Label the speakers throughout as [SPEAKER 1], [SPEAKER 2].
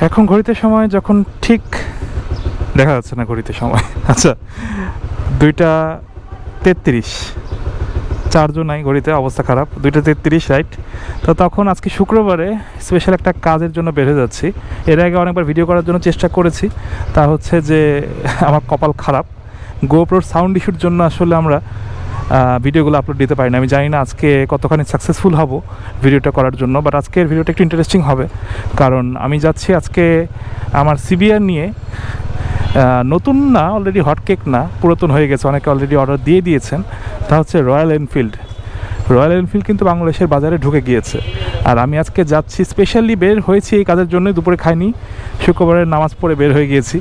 [SPEAKER 1] এখন ঘড়িতে সময় যখন ঠিক দেখা যাচ্ছে না ঘড়িতে সময়। আচ্ছা দুইটা তেত্রিশ। চারজন নাই ঘড়িতে, অবস্থা খারাপ। দুইটা তেত্রিশ, রাইট? তো তখন আজকে শুক্রবারে স্পেশাল একটা কাজের জন্য বের হয়ে যাচ্ছি। এর আগে অনেকবার ভিডিও করার জন্য চেষ্টা করেছি। তা হচ্ছে যে, আমার কপাল খারাপ। গোপ্রোর সাউন্ড ইস্যুর জন্য আসলে আমরা ভিডিওগুলো আপলোড দিতে পারি না আমি জানি না আজকে কতখানি সাকসেসফুল হব ভিডিওটা করার জন্য বাট আজকের ভিডিওটা একটু ইন্টারেস্টিং হবে। কারণ আমি যাচ্ছি আজকে আমার সিবিআর নিয়ে। নতুন না অলরেডি হট কেক না, পুরাতন হয়ে গেছে, অনেকে অলরেডি অর্ডার দিয়ে দিয়েছেন। তা হচ্ছে রয়্যাল এনফিল্ড রয়্যাল এনফিল্ড কিন্তু বাংলাদেশের বাজারে ঢুকে গিয়েছে। আর আমি আজকে যাচ্ছি স্পেশালি বের হয়েছি এই কাজের জন্যই, দুপুরে খাইনি, শুক্রবারের নামাজ পড়ে বের হয়ে গিয়েছি।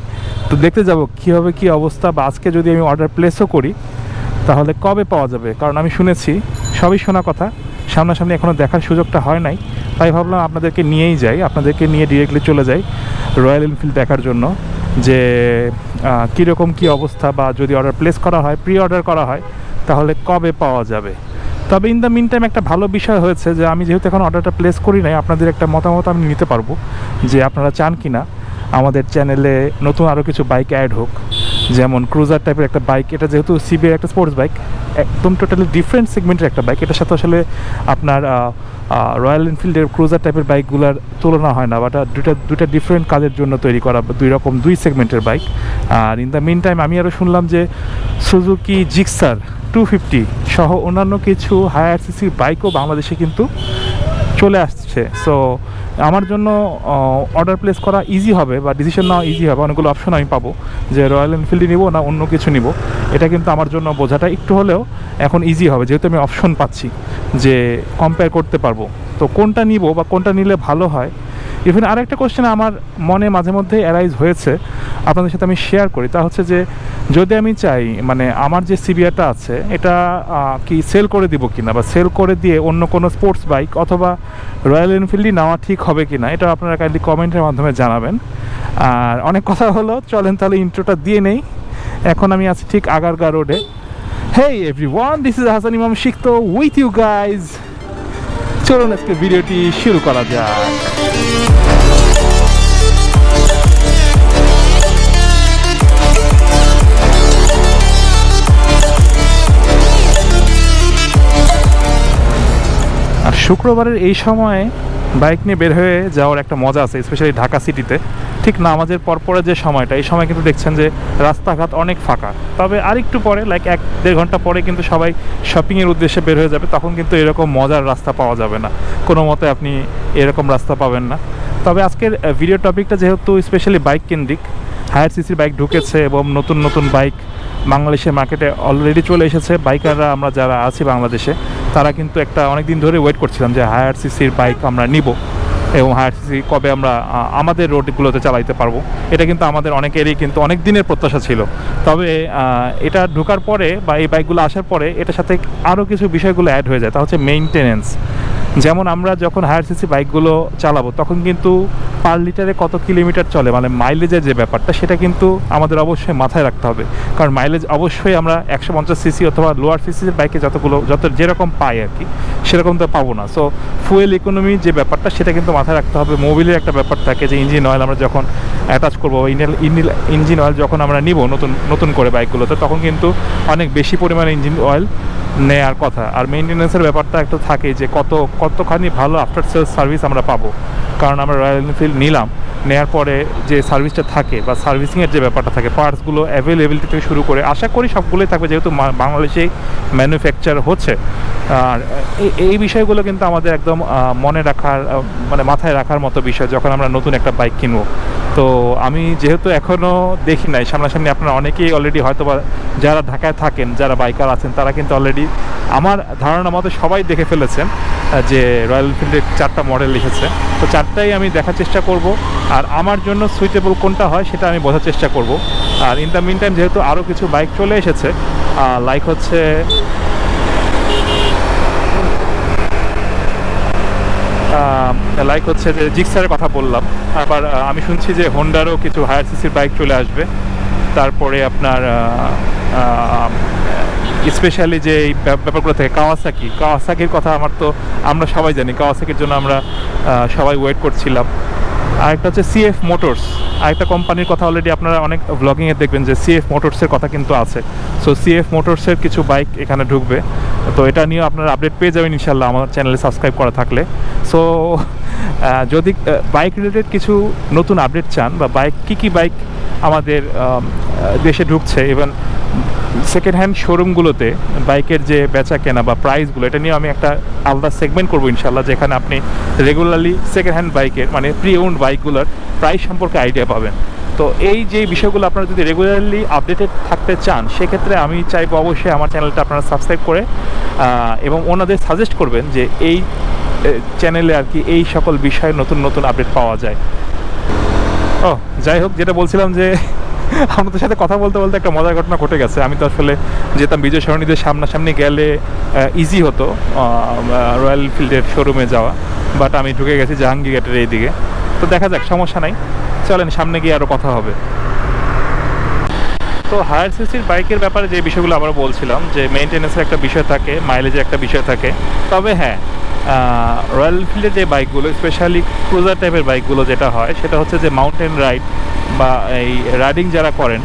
[SPEAKER 1] তো দেখতে যাব কীভাবে কী অবস্থা, বা আজকে যদি আমি অর্ডার প্লেসও করি তাহলে কবে পাওয়া যাবে? কারণ আমি শুনেছি, সবই শোনা কথা, সামনাসামনি এখনও দেখার সুযোগটা হয় নাই। তাই ভাবলাম আপনাদেরকে নিয়েই যাই, আপনাদেরকে নিয়ে ডিরেক্টলি চলে যাই রয়্যাল এনফিল্ড দেখার জন্য যে কীরকম কী অবস্থা বা যদি অর্ডার প্লেস করা হয় প্রি অর্ডার করা হয়, তাহলে কবে পাওয়া যাবে? তবে ইন দ্য মিন টাইম একটা ভালো বিষয় হয়েছে যে, আমি যেহেতু এখন অর্ডারটা প্লেস করি নাই, আপনাদের একটা মতামত আমি নিতে পারব যে, আপনারা চান কি না আমাদের চ্যানেলে নতুন আরও কিছু বাইক অ্যাড হোক। যেমন ক্রুজার টাইপের একটা বাইক এটা যেহেতু সিবিআই একটা স্পোর্টস বাইক একদম টোটালি ডিফারেন্ট সেগমেন্টের একটা বাইক এটার সাথে আসলে আপনার রয়্যাল এনফিল্ডের ক্রুজার টাইপের বাইকগুলোর তুলনা হয় না বাট দুইটা দুইটা ডিফারেন্ট কাজের জন্য তৈরি করা দুই রকম, দুই সেগমেন্টের বাইক আর ইন দ্য মিন টাইম আমি আরও শুনলাম যে সুজুকি জিক্সার টু ফিফটি সহ অন্যান্য কিছু হায়ার সিসির বাইকও বাংলাদেশে কিন্তু চলে আসছে। সো আমার জন্য অর্ডার প্লেস করা ইজি হবে বা ডিসিশন নেওয়া ইজি হবে। অনেকগুলো অপশন আমি পাবো যে রয়্যাল এনফিল্ডই নিব না অন্য কিছু নিব। এটা কিন্তু আমার জন্য বোঝাটা একটু হলেও এখন ইজি হবে। যেহেতু আমি অপশন পাচ্ছি যে কম্পেয়ার করতে পারব। তো কোনটা নিব বা কোনটা নিলে ভালো হয় ইভেন আরেকটা কোশ্চেন আমার মনে মাঝে মধ্যে অ্যারাইজ হয়েছে, আপনাদের সাথে আমি শেয়ার করি। তা হচ্ছে যে, যদি আমি চাই মানে আমার যে সিবিআরটা আছে, এটা কি সেল করে দিব কিনা বা সেল করে দিয়ে অন্য কোনো স্পোর্টস বাইক অথবা রয়্যাল এনফিল্ডই নেওয়া ঠিক হবে কিনা, এটা আপনারা কাইন্ডলি কমেন্টের মাধ্যমে জানাবেন। আর অনেক কথা হলো, চলেন তাহলে ইন্ট্রোটা দিয়ে নেই। এখন আমি আছি ঠিক আগারগা রোডে hey everyone this is Hasan Imam শিখতো with you guys চলুন আজকে ভিডিওটি শুরু করা যাক। শুক্রবারের এই সময়ে বাইক নিয়ে বের হয়ে যাওয়ার একটা মজা আছে স্পেশালি ঢাকা সিটিতে ঠিক নামাজের পরপরে যে সময়টা, এই সময় কিন্তু দেখছেন যে রাস্তাঘাট অনেক ফাঁকা। তবে আরেকটু পরে লাইক এক দেড় ঘণ্টা পরে কিন্তু সবাই শপিংয়ের উদ্দেশ্যে বের হয়ে যাবে, তখন কিন্তু এরকম মজার রাস্তা পাওয়া যাবে না। কোনো মতে আপনি এরকম রাস্তা পাবেন না। তবে আজকের ভিডিও টপিকটা যেহেতু স্পেশালি বাইক কেন্দ্রিক হায়ার সিসির বাইক ঢুকেছে এবং নতুন নতুন বাইক বাংলাদেশের মার্কেটে অলরেডি চলে এসেছে। বাইকাররা আমরা যারা আছি বাংলাদেশে, তারা কিন্তু একটা অনেক দিন ধরে ওয়েট করছিলাম যে হায়ার সিসির বাইক আমরা নিব এবং হায়ার সিসি কবে আমরা আমাদের রোডগুলোতে চালাইতে পারব। এটা কিন্তু আমাদের অনেকেরই কিন্তু অনেক দিনের প্রত্যাশা ছিল। তবে এটা ঢোকার পরে বা এই বাইকগুলো আসার পরে এটার সাথে আরও কিছু বিষয়গুলো অ্যাড হয়ে যায়। তা হচ্ছে মেইনটেনেন্স যেমন আমরা যখন হায়ার সিসি বাইকগুলো চালাবো, তখন কিন্তু পার লিটারে কত কিলোমিটার চলে? মানে মাইলেজের যে ব্যাপারটা, সেটা কিন্তু আমাদের অবশ্যই মাথায় রাখতে হবে। কারণ মাইলেজ অবশ্যই আমরা একশো পঞ্চাশ সিসি অথবা লোয়ার সিসির বাইকে যতগুলো, যত যেরকম পাই আর কি, সেরকম তো পাবো না। সো ফুয়েল ইকোনমি যে ব্যাপারটা, সেটা কিন্তু মাথায় রাখতে হবে। মোবিলের একটা ব্যাপার থাকে যে ইঞ্জিন অয়েল আমরা যখন অ্যাটাচ করব ইঞ্জিন অয়েল যখন আমরা নিব নতুন নতুন করে বাইকগুলোতে তখন কিন্তু অনেক বেশি পরিমাণে ইঞ্জিন অয়েল নেয়ার কথা। আর মেনটেন্যান্সের ব্যাপারটা একটু থাকে যে কত কতখানি ভালো আফটার সেলস সার্ভিস আমরা পাবো? কারণ আমরা রয়্যাল এনফিল্ড নিলাম নেওয়ার পরে যে সার্ভিসটা থাকে বা সার্ভিসিংয়ের যে ব্যাপারটা থাকে পার্টসগুলো অ্যাভেলেবিলিটি থেকে শুরু করে, আশা করি সবগুলোই থাকবে যেহেতু বাংলাদেশে বাংলাদেশেই ম্যানুফ্যাকচার হচ্ছে। আর এই বিষয়গুলো কিন্তু আমাদের একদম মনে রাখার মানে মাথায় রাখার মতো বিষয় যখন আমরা নতুন একটা বাইক কিনবো। তো আমি যেহেতু এখনও দেখি নাই, সামনাসামনি আপনারা অনেকেই অলরেডি হয়তো বা যারা ঢাকায় থাকেন, যারা বাইকার আছেন, তারা কিন্তু অলরেডি আমার ধারণা মতো সবাই দেখে ফেলেছেন যে রয়্যাল এনফিল্ডের চারটা মডেল লিখেছে তো চারটাই আমি দেখার চেষ্টা করব, আর আমার জন্য সুইটেবল কোনটা হয় সেটা আমি বোঝার চেষ্টা করব। আর ইন দ্য মিন টাইম যেহেতু আরও কিছু বাইক চলে এসেছে লাইক হচ্ছে লাইক হচ্ছে যে জিক্সারের কথা বললাম। আবার আমি শুনছি যে হোন্ডারও কিছু হায়ার সিসির বাইক চলে আসবে। তারপরে আপনার স্পেশালি যে এই ব্যাপ- ব্যাপারগুলো থাকে কাওয়াসাকি কাওয়াসাকির কথা আমার তো আমরা সবাই জানি। কাওয়াসাকির জন্য আমরা সবাই ওয়েট করছিলাম। আরেকটা হচ্ছে সিএফ মোটরস আরেকটা কোম্পানির কথা অলরেডি আপনারা অনেক ব্লগিংয়ে দেখবেন যে সিএফ মোটরসের কথা কিন্তু আছে। সো সিএফ মোটরসের কিছু বাইক এখানে ঢুকবে। তো এটা নিয়ে আপনারা আপডেট পেয়ে যাবেন ইনশাল্লাহ আমার চ্যানেলে সাবস্ক্রাইব করা থাকলে। সো যদি বাইক রিলেটেড কিছু নতুন আপডেট চান বা বাইক কী কী বাইক আমাদের দেশে ঢুকছে ইভেন সেকেন্ড হ্যান্ড শোরুমগুলোতে বাইকের যে বেচা কেনা বা প্রাইসগুলো এটা নিয়ে আমি একটা আলাদা সেগমেন্ট করব ইনশাল্লাহ যেখানে আপনি রেগুলারলি সেকেন্ড হ্যান্ড বাইকের মানে প্রি ওন্ড বাইকগুলোর প্রাইস সম্পর্কে আইডিয়া পাবেন। তো এই যে বিষয়গুলো আপনারা যদি রেগুলারলি আপডেটেড থাকতে চান, সেক্ষেত্রে আমি চাইব অবশ্যই আমার চ্যানেলটা আপনারা সাবস্ক্রাইব করে এবং ওনাদের সাজেস্ট করবেন যে এই চ্যানেলে আর কি এই সকল বিষয়ে নতুন নতুন আপডেট পাওয়া যায়। ও, যাই হোক, যেটা বলছিলাম যে আমাদের সাথে কথা বলতে বলতে একটা মজার ঘটনা ঘটে গেছে। আমি তো আসলে যেতাম বিজয় সরণীদের সামনাসামনি গেলে ইজি হতো রয়্যাল ফিল্ডের শোরুমে যাওয়া। বাট আমি ঢুকে গেছি জাহাঙ্গীর গেটের এই দিকে তো দেখা যাক, সমস্যা নাই। চলেন, সামনে গিয়ে আরও কথা হবে। তো হায়ার সিসির বাইকের ব্যাপারে যে বিষয়গুলো আমরা বলছিলাম, যে মেনটেন্যান্সের একটা বিষয় থাকে মাইলেজের একটা বিষয় থাকে। তবে হ্যাঁ রয়্যাল ফিল্ডের যে বাইকগুলো স্পেশালি ক্রুজার টাইপের বাইকগুলো যেটা হয়, সেটা হচ্ছে যে মাউন্টেন রাইড বা এই রাইডিং যারা করেন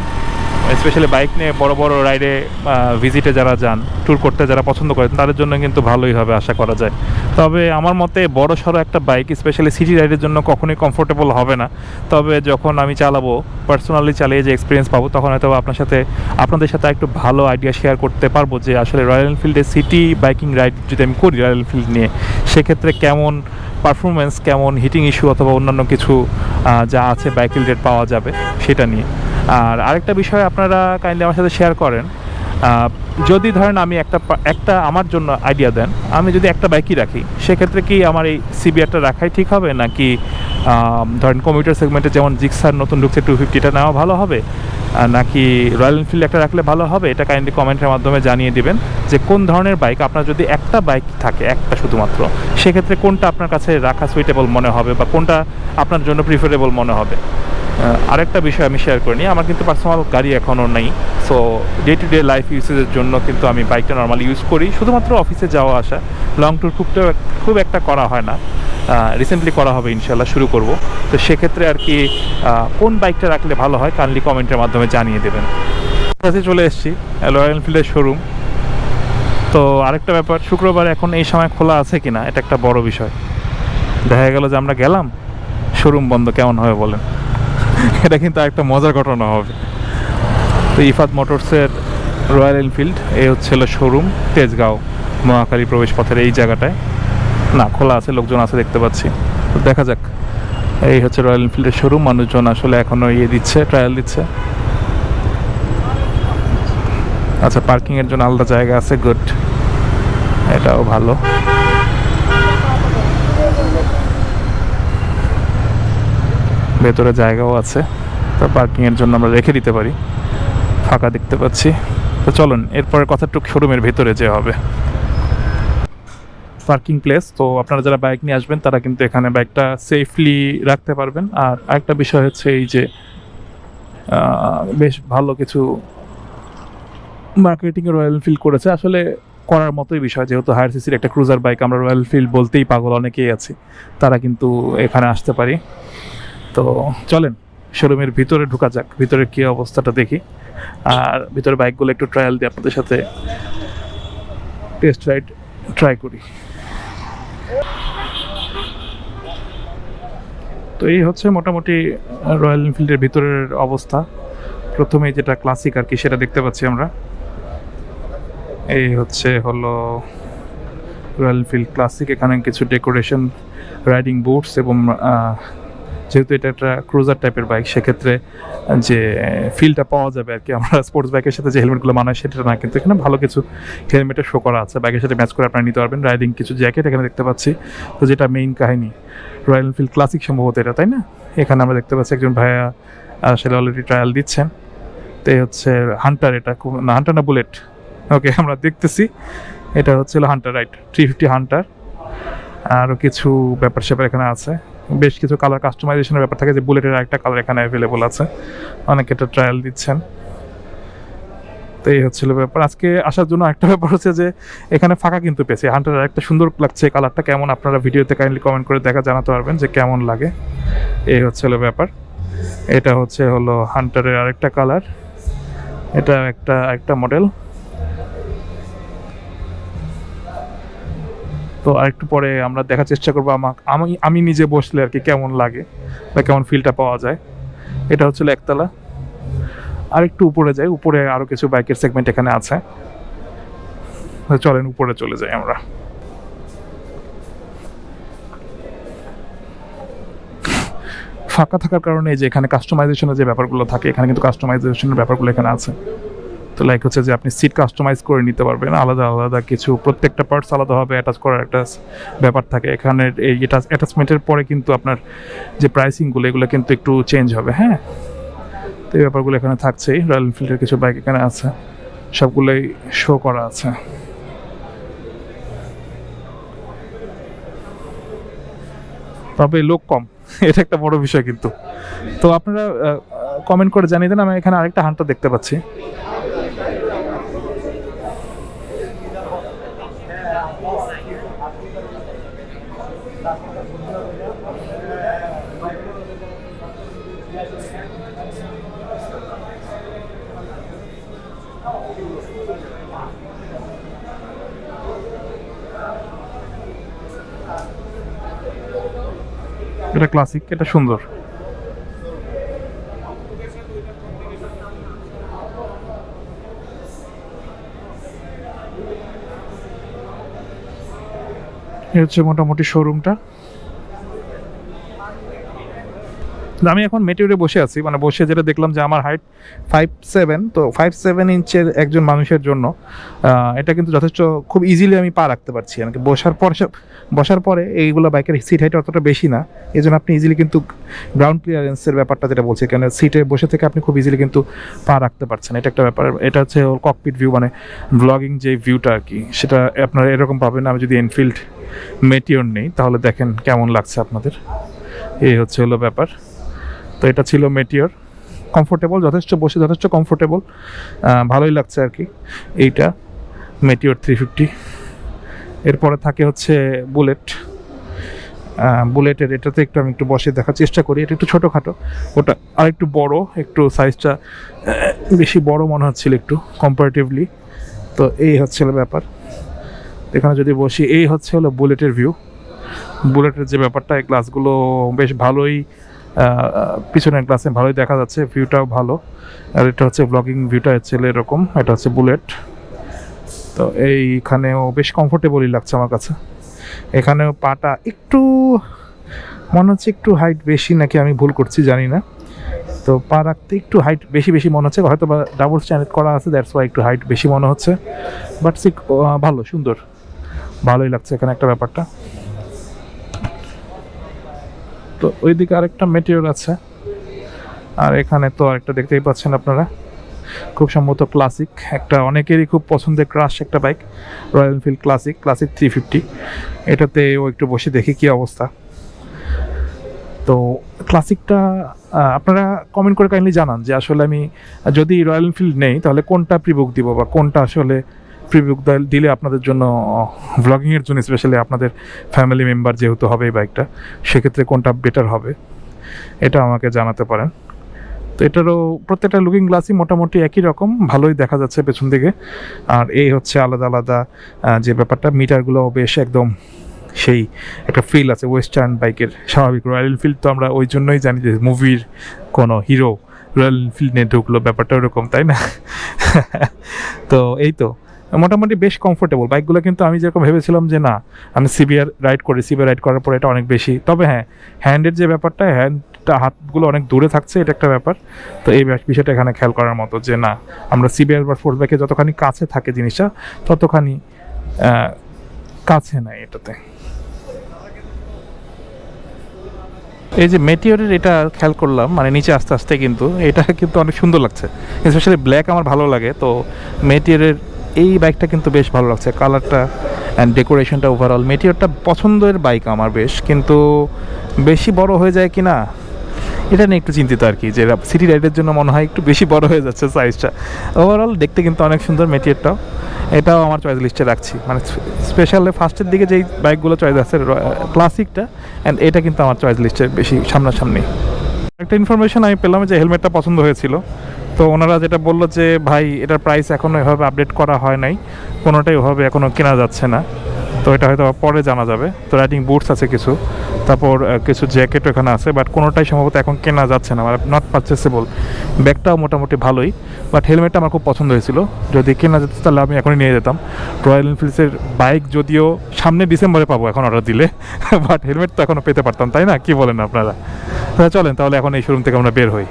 [SPEAKER 1] স্পেশালি বাইক নিয়ে বড় বড় রাইডে ভিজিটে যারা যান ট্যুর করতে যারা পছন্দ করেন, তাদের জন্য কিন্তু ভালোই হবে, আশা করা যায়। তবে আমার মতে বড় সড়ো একটা বাইক স্পেশালি সিটি রাইডের জন্য কখনোই কমফোর্টেবল হবে না। তবে যখন আমি চালাবো পার্সোনালি চালিয়ে যে এক্সপিরিয়েন্স পাবো, তখন হয়তো আপনার সাথে, আপনাদের সাথে একটু ভালো আইডিয়া শেয়ার করতে পারব যে আসলে রয়্যাল এনফিল্ডের সিটি বাইকিং রাইড যদি আমি করি রয়্যাল এনফিল্ড নিয়ে, সেক্ষেত্রে কেমন পারফরমেন্স কেমন হিটিং ইস্যু অথবা অন্যান্য কিছু যা আছে বাইক রিলেটেড পাওয়া যাবে, সেটা নিয়ে। আর আরেকটা বিষয় আপনারা কাইন্ডলি আমার সাথে শেয়ার করেন যদি ধরেন আমি একটা একটা আমার জন্য আইডিয়া দেন, আমি যদি একটা বাইকই রাখি, সেক্ষেত্রে কি আমার এই সিবিআরটা রাখাই ঠিক হবে? নাকি ধরেন কমিউটার সেগমেন্টে যেমন জিক্সার নতুন ঢুকছে টু ফিফটিটা নেওয়া ভালো হবে? নাকি রয়্যাল এনফিল্ড একটা রাখলে ভালো হবে? এটা কাইন্ডলি কমেন্টের মাধ্যমে জানিয়ে দিবেন যে কোন ধরনের বাইক আপনার যদি একটা বাইক থাকে, একটা শুধুমাত্র, সেক্ষেত্রে কোনটা আপনার কাছে রাখা সুইটেবল মনে হবে বা কোনটা আপনার জন্য প্রিফারেবল মনে হবে? আরেকটা বিষয় আমি শেয়ার করে নিই আমার কিন্তু পার্সোনাল গাড়ি এখনও নেই। So day to day life ইউসেজের জন্য কিন্তু আমি বাইকটা নর্মালি ইউজ করি। শুধুমাত্র অফিসে যাওয়া আসা। লং ট্যুর খুব খুব একটা করা হয় না। রিসেন্টলি করা হবে ইনশাল্লাহ শুরু করব। তো সেক্ষেত্রে আর কি কোন বাইকটা রাখলে ভালো হয় কাইন্ডলি কমেন্টের মাধ্যমে জানিয়ে দেবেন। কাছে চলে এসেছি রয়্যাল এনফিল্ডের শোরুম তো আরেকটা ব্যাপার, শুক্রবার এখন এই সময় খোলা আছে কিনা, এটা একটা বড় বিষয়। দেখা গেল যে আমরা গেলাম। শোরুম বন্ধ, কেমন হবে বলেন? এটা কিন্তু একটা মজার ঘটনা হবে। তো ইফাত মোটরসের রয়্যাল এনফিল্ড, এই হচ্ছিল শোরুম, তেজগাঁও, মহাকালী প্রবেশ পথের এই জায়গাটায়। না, খোলা আছে, লোকজন আছে, দেখতে পাচ্ছি। তো দেখা যাক, এই হচ্ছে রয়্যাল এনফিল্ডের শোরুম, মানুষজন আসলে এখনও ইয়ে দিচ্ছে ট্রায়াল দিচ্ছে। আচ্ছা পার্কিংয়ের জন্য আলাদা জায়গা আছে গুড এটাও ভালো। ভেতরে জায়গাও আছে। তো পার্কিংয়ের জন্য আমরা রেখে দিতে পারি। ফাঁকা দেখতে পাচ্ছি। তো চলুন এরপরে কথাটুক শোরুমের ভেতরে যে হবে। পার্কিং প্লেস তো আপনারা যারা বাইক নিয়ে আসবেন, তারা কিন্তু এখানে বাইকটা সেফলি রাখতে পারবেন। আর আরেকটা বিষয় হচ্ছে এই যে বেশ ভালো কিছু মার্কেটিং রয়্যাল ফিল করেছে। আসলে করার মতোই বিষয়, যেহেতু হায়ার সিসির একটা ক্রুজার বাইক আমরা রয়্যাল ফিল্ড বলতেই পাগল অনেকেই আছি। তারা কিন্তু এখানে আসতে পারি। তো চলেন শোরুমের ভিতরে ঢোকা যাক ভিতরে কী অবস্থাটা দেখি। আর ভিতরে বাইকগুলো একটু ট্রায়াল দিয়ে আপনাদের সাথে টেস্ট রাইড ট্রাই করি। তো এই হচ্ছে মোটামুটি রয়্যাল এনফিল্ডের ভিতরের অবস্থা। প্রথমে যেটা ক্লাসিক আর কি, সেটা দেখতে পাচ্ছি আমরা। এই হচ্ছে হলো রয়্যাল এনফিল্ড ক্লাসিক এখানে কিছু ডেকোরেশন রাইডিং বুটস এবং যেহেতু এটা একটা ক্রুজার টাইপের বাইক সেক্ষেত্রে যে ফিলটা পাওয়া যাবে আর কি। আমরা স্পোর্টস বাইকের সাথে যে হেলমেটগুলো মানায় সেটা না, কিন্তু এখানে ভালো কিছু হেলমেটের শো করা আছে। বাইকের সাথে ম্যাচ করে আপনারা নিতে পারবেন। রাইডিং কিছু জ্যাকেট এখানে দেখতে পাচ্ছি। তো যেটা মেইন কাহিনী রয়্যাল এনফিল্ড ক্লাসিক সম্ভবত এটা, তাই না? এখানে আমরা দেখতে পাচ্ছি একজন ভাইয়া আসলে অলরেডি ট্রায়াল দিচ্ছেন। তো হচ্ছে হান্টার এটা, খুব না হান্টার না বুলেট ওকে আমরা দেখতেছি। এটা হচ্ছিল Hunter right three fifty Hunter আরও কিছু ব্যাপার স্যাপার এখানে আছে। বেশ কিছু কালার কাস্টমাইজেশনের ব্যাপার থাকে, যে বুলেটের একটা কালার এখানে অ্যাভেলেবল আছে। অনেকে এটা ট্রায়াল দিচ্ছেন। তো এই হচ্ছিল ব্যাপার। আজকে আসার জন্য একটা ব্যাপার হচ্ছে যে, এখানে ফাঁকা কিন্তু পেয়েছে। হান্টার একটা সুন্দর লাগছে কালারটা কেমন আপনারা ভিডিওতে কাইন্ডলি কমেন্ট করে দেখা জানাতে পারবেন যে কেমন লাগে। এই হচ্ছে হলো ব্যাপার। এটা হচ্ছে হলো হান্টারের আরেকটা কালার এটা একটা একটা মডেল তো আরেকটু পরে আমরা দেখার চেষ্টা করব আমাকে আমি আমি নিজে বসলে আর কি কেমন লাগে বা কেমন ফিলটা পাওয়া যায়। এটা হচ্ছে হলো একতলা। আর একটু উপরে যাই, উপরে আরও কিছু বাইকের সেগমেন্ট এখানে আছে। চলেন উপরে চলে যাই আমরা। ফাঁকা থাকার কারণে যে এখানে কাস্টমাইজেশনের যে ব্যাপারগুলো থাকে, এখানে কিন্তু কাস্টমাইজেশনের ব্যাপারগুলো এখানে আছে। তো লাইক হচ্ছে যে আপনি সিট কাস্টমাইজ করে নিতে পারবেন। আলাদা আলাদা কিছু, প্রত্যেকটা পার্টস আলাদাভাবে অ্যাটাচ করার একটা ব্যাপার থাকে। এখানে এই অ্যাটাচমেন্টের পরে কিন্তু আপনার যে প্রাইসিংগুলো এগুলো কিন্তু একটু চেঞ্জ হবে হ্যাঁ? তো এই ব্যাপারগুলো এখানে থাকছেই। রয়্যাল এনফিল্ডের কিছু বাইক এখানে আছে। সবগুলোই শো করা আছে। তবে লোক কম। এটা একটা বড় বিষয় কিন্তু। তো আপনারা কমেন্ট করে জানিয়ে দেন। আমি এখানে আরেকটা হান্টার দেখতে পাচ্ছি। এটা ক্লাসিক এটা সুন্দর। হচ্ছে মোটামুটি শোরুমটা আমি এখন মেটিউরে বসে আছি। মানে বসে যেটা দেখলাম যে আমার হাইট ফাইভ সেভেন তো ফাইভ সেভেন ইঞ্চের একজন মানুষের জন্য এটা কিন্তু যথেষ্ট খুব ইজিলি আমি পা রাখতে পারছি। আমাকে বসার পর বসার পরে এইগুলো বাইকের সিট হাইট অতটা বেশি না। এই জন্য আপনি ইজিলি কিন্তু গ্রাউন্ড ক্লিয়ারেন্সের ব্যাপারটা যেটা বলছি কেন সিটে বসে থেকে আপনি খুব ইজিলি কিন্তু পা রাখতে পারছেন। এটা একটা ব্যাপার। এটা হচ্ছে ওর ককপিট ভিউ মানে ব্লগিং যে ভিউটা আর কি, সেটা আপনারা এরকম পাবেন। আমি যদি এনফিল্ড মেটিওর নেই, তাহলে দেখেন কেমন লাগছে আপনাদের। এই হচ্ছে হলো ব্যাপার। তো এটা ছিল মেটিওর কমফোর্টেবল যথেষ্ট বসে, যথেষ্ট কমফোর্টেবল ভালোই লাগছে আর কি। এইটা মেটিওর থ্রি ফিফটি এরপরে থাকে হচ্ছে বুলেট বুলেটের এটাতে একটু আমি একটু বসে দেখার চেষ্টা করি। এটা একটু ছোটোখাটো। ওটা আর একটু বড়, একটু সাইজটা বেশি বড় মনে হচ্ছিল একটু কম্পারেটিভলি তো এই হচ্ছে হলো ব্যাপার। এখানে যদি বসি, এই হচ্ছে হলো বুলেটের ভিউ বুলেটের যে ব্যাপারটা, এই গ্লাসগুলো বেশ ভালোই পিছনের গ্লাসে ভালোই দেখা যাচ্ছে ভিউটাও ভালো। আর এটা হচ্ছে ব্লগিং ভিউটা হচ্ছে এরকম, এটা হচ্ছে বুলেট তো এইখানেও বেশ কমফোর্টেবলই লাগছে আমার কাছে। এখানেও পাটা একটু, মনে হচ্ছে একটু হাইট বেশি নাকি আমি ভুল করছি, জানি না। তো পা রাখতে একটু হাইট বেশি বেশি মনে হচ্ছে হয়তো বা ডাবল স্ট্যান্ডার্ড করা আছে দ্যাটস ওয়াই একটু হাইট বেশি মনে হচ্ছে। বাট সিক ভালো, সুন্দর। ভালোই লাগছে এখানে একটা ব্যাপারটা। তো ওইদিকে আরেকটা মেটেরিয়াল আছে। আর এখানে তো আরেকটা দেখতেই পাচ্ছেন আপনারা। খুব সম্ভবত ক্লাসিক একটা অনেকেরই খুব পছন্দের ক্রাশ একটা bike Royal Enfield Classic Classic three fifty এটাতে ও একটু বসে দেখি কি অবস্থা। তো ক্লাসিকটা আপনারা কমেন্ট করে কাইন্ডলি জানান যে আসলে আমি, যদি রয়্যাল এনফিল্ড নেই, তাহলে কোনটা প্রিবুক দিব বা কোনটা আসলে প্রিবুক দিলে আপনাদের জন্য ভ্লগিংয়ের জন্য স্পেশালি আপনাদের ফ্যামিলি মেম্বার যেহেতু হবে এই বাইকটা সেক্ষেত্রে কোনটা বেটার হবে, এটা আমাকে জানাতে পারেন। তো এটারও প্রত্যেকটা লুকিং গ্লাসই মোটামুটি একই রকম, ভালোই দেখা যাচ্ছে পেছন দিকে। আর এই হচ্ছে আলাদা আলাদা যে ব্যাপারটা মিটারগুলো বেশ একদম সেই একটা ফিল আছে ওয়েস্টার্ন বাইকের স্বাভাবিক রয়্যাল এনফিল্ড তো আমরা ওই জন্যই জানি যে মুভির কোনো হিরো রয়্যাল এনফিল্ড নিয়ে ঢুকলো, ব্যাপারটা ওরকম, তাই না? তো এই তো। মোটামুটি বেশ কমফোর্টেবল বাইকগুলো কিন্তু আমি যেরকম ভেবেছিলাম যে না, আমি সিবিআর রাইড করি সিবিআর রাইড করার পরে এটা অনেক বেশি। তবে হ্যাঁ হ্যান্ডের যে ব্যাপারটা হ্যান্ডটা হাতগুলো অনেক দূরে থাকছে, এটা একটা ব্যাপার। তো এই বিষয়টা এখানে খেয়াল করার মতো যে না, আমরা সিবিআর বা ফোর্স বাইকে যতখানি কাছে থাকে জিনিসটা, ততখানি কাছে নাই এটাতে। এই যে মেটিওরের এটা খেয়াল করলাম মানে নিচে আস্তে আস্তে কিন্তু, এটা কিন্তু অনেক সুন্দর লাগছে। স্পেশালি ব্ল্যাক আমার ভালো লাগে, তো মেটিওরের এই বাইকটা কিন্তু বেশ ভালো লাগছে। কালারটা অ্যান্ড ডেকোরেশনটা ওভারঅল মেটিওরটা পছন্দের বাইক আমার বেশ, কিন্তু বেশি বড় হয়ে যায় কি না এটা নিয়ে একটু চিন্তিত আর কি, যে সিটি রাইডের জন্য মনে হয় একটু বেশি বড় হয়ে যাচ্ছে সাইজটা ওভারঅল দেখতে কিন্তু অনেক সুন্দর মেটিরিয়ালটাও এটাও আমার চয়েস লিস্টে রাখছি। মানে স্পেশালি ফার্স্টের দিকে যেই বাইকগুলো চয়েস আছে ক্লাসিকটা অ্যান্ড এটা কিন্তু আমার চয়েস লিস্টে বেশি সামনাসামনি। একটা ইনফরমেশন আমি পেলাম যে হেলমেটটা পছন্দ হয়েছিল। তো ওনারা যেটা বলল যে, ভাই, এটার প্রাইস এখনও এভাবে আপডেট করা হয় নাই। কোনোটাই ওভাবে এখনও কেনা যাচ্ছে না। তো এটা হয়তো পরে জানা যাবে। তো রাইডিং বুটস আছে কিছু। তারপর কিছু জ্যাকেট এখানে আছে বাট কোনোটাই সম্ভবত এখন কেনা যাচ্ছে না। মানে নট পারচেসেবল ব্যাগটাও মোটামুটি ভালোই বাট হেলমেটটা আমার খুব পছন্দ হয়েছিল। যদি কেনা যেত, তাহলে আমি এখনই নিয়ে যেতাম। রয়্যাল এনফিল্ডসের বাইক যদিও সামনে ডিসেম্বরে পাবো, এখন অর্ডার দিলে বাট হেলমেট তো এখনও পেতে পারতাম, তাই না? কি বলেন আপনারা? চলেন, তাহলে এখন এই শোরুম থেকে আমরা বের হই।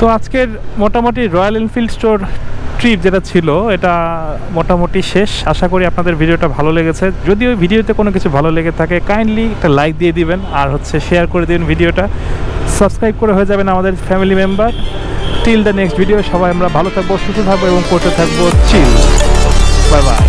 [SPEAKER 1] তো আজকের মোটামুটি রয়্যাল এনফিল্ড স্টোর ট্রিপ যেটা ছিল, এটা মোটামুটি শেষ। আশা করি আপনাদের ভিডিওটা ভালো লেগেছে। যদি ওই ভিডিওতে কোনো কিছু ভালো লেগে থাকে কাইন্ডলি একটা লাইক দিয়ে দিবেন আর হচ্ছে শেয়ার করে দিবেন ভিডিওটা। সাবস্ক্রাইব করে হয়ে যাবেন আমাদের family member till the next video সবাই আমরা ভালো থাকব, সুস্থ থাকব এবং করতে থাকব। চিল বাই বাই